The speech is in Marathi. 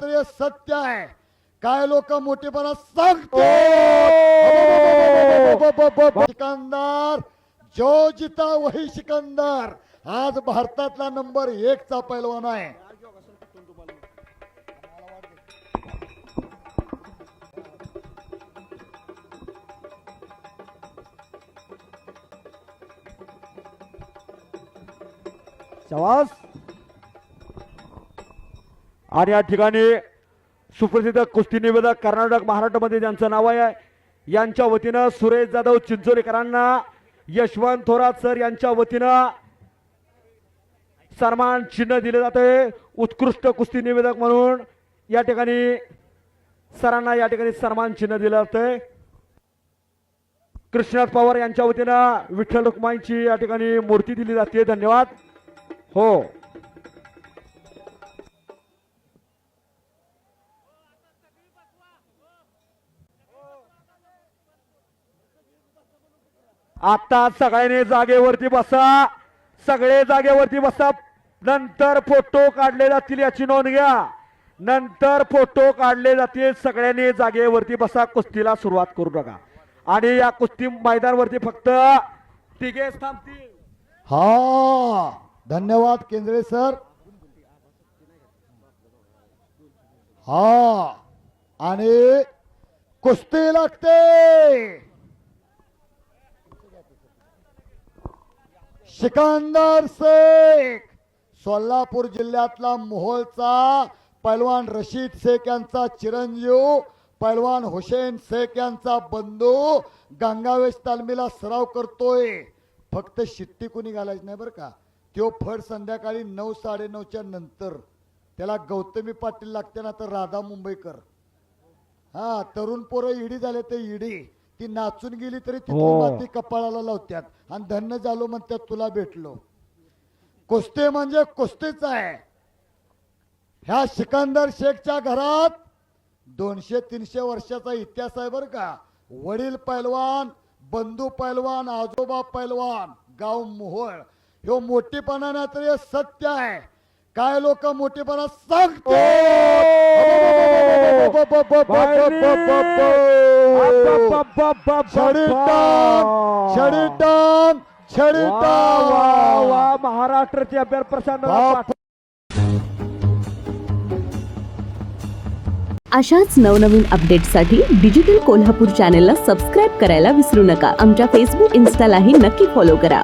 तर हे सत्य आहे. काय लोक मोठेपणा सांगते सिकंदर जो जिता वही सिकंदर आज भारतातला नंबर एक चा पैलवान आहे शवास आणि या ठिकाणी सुप्रसिद्ध कुस्ती निवेदक कर्नाटक महाराष्ट्रामध्ये ज्यांचं नाव आहे यांच्या वतीनं सुरेश जाधव चिंचोलीकरांना यशवंत थोरात सर यांच्या वतीनं सन्मान चिन्ह दिले जाते. उत्कृष्ट कुस्ती निवेदक म्हणून या ठिकाणी सरांना या ठिकाणी सन्मान चिन्ह दिलं जातंय कृष्णनाथ पवार यांच्या वतीनं विठ्ठल रुक्माईंची या ठिकाणी मूर्ती दिली जाते. धन्यवाद. हो. आता सगळ्यांनी जागेवरती बसा. सगळे जागेवरती बसा. नंतर फोटो काढले जातील याची नोंद घ्या. नंतर फोटो काढले जातील. सगळ्यांनी जागेवरती बसा. कुस्तीला सुरुवात करू नका. आणि या कुस्ती मैदानवरती फक्त तिघेच थांबतील. हा. धन्यवाद केंद्रे सर. हा. आणि कुस्ती लागते. सिकंदर शेख सोलापूर जिल्ह्यातला मोहोळचा पैलवान रशीद शेख यांचा चिरंजीव पैलवान हुसेन शेख यांचा बंधू गंगावेश तालमीला सराव करतोय. फक्त शिट्टी कुणी घालायची नाही बरं का? तो फड संध्याकाळी नऊ साडेनऊच्या नंतर. त्याला गौतमी पाटील लागते ना तर राधा मुंबईकर. हा तरुण पोरं इडी झाले ते इडी ती नाचून गेली तरी ती हो. माती कपाळाला लावत्यात. आणि धन्य झालो म्हणतात तुला भेटलो. कुस्ती म्हणजे कुस्तीच आहे. ह्या सिकंदर शेखच्या घरात दोनशे तीनशे वर्षाचा इतिहास आहे बरं का. वडील पैलवान बंधू पैलवान आजोबा पैलवान गाव मोहोळ. ह्यो मोठेपणा नाही तर हे सत्य आहे. काय लोक मोठेपणा सांगते? महाराष्ट्राचे अभ्यास प्रशांत. अशाच नवनवीन अपडेट्ससाठी डिजिटल कोल्हापूर चॅनेलला सबस्क्राईब करायला विसरू नका. आमच्या फेसबुक इन्स्टालाही नक्की फॉलो करा.